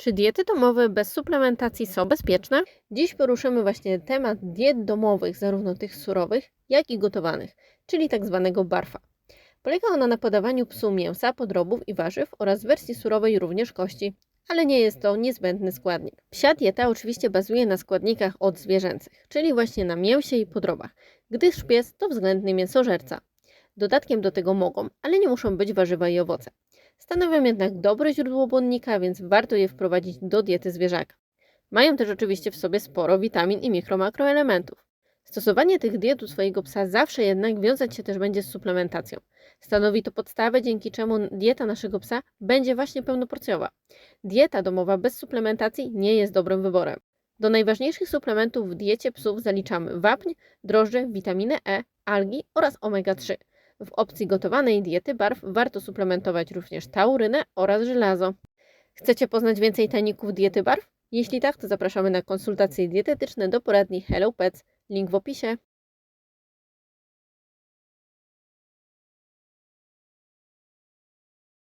Czy diety domowe bez suplementacji są bezpieczne? Dziś poruszymy właśnie temat diet domowych, zarówno tych surowych, jak i gotowanych, czyli tak zwanego barfa. Polega ona na podawaniu psu mięsa, podrobów i warzyw oraz wersji surowej również kości, ale nie jest to niezbędny składnik. Psia dieta oczywiście bazuje na składnikach odzwierzęcych, czyli właśnie na mięsie i podrobach, gdyż pies to względny mięsożerca. Dodatkiem do tego mogą, ale nie muszą być warzywa i owoce. Stanowią jednak dobre źródło błonnika, więc warto je wprowadzić do diety zwierzaka. Mają też oczywiście w sobie sporo witamin i mikro-makroelementów. Stosowanie tych diet u swojego psa zawsze jednak wiązać się też będzie z suplementacją. Stanowi to podstawę, dzięki czemu dieta naszego psa będzie właśnie pełnoporcjowa. Dieta domowa bez suplementacji nie jest dobrym wyborem. Do najważniejszych suplementów w diecie psów zaliczamy wapń, drożdże, witaminę E, algi oraz omega-3. W opcji gotowanej diety barw warto suplementować również taurynę oraz żelazo. Chcecie poznać więcej tajników diety barw? Jeśli tak, to zapraszamy na konsultacje dietetyczne do poradni Hello Pets. Link w opisie.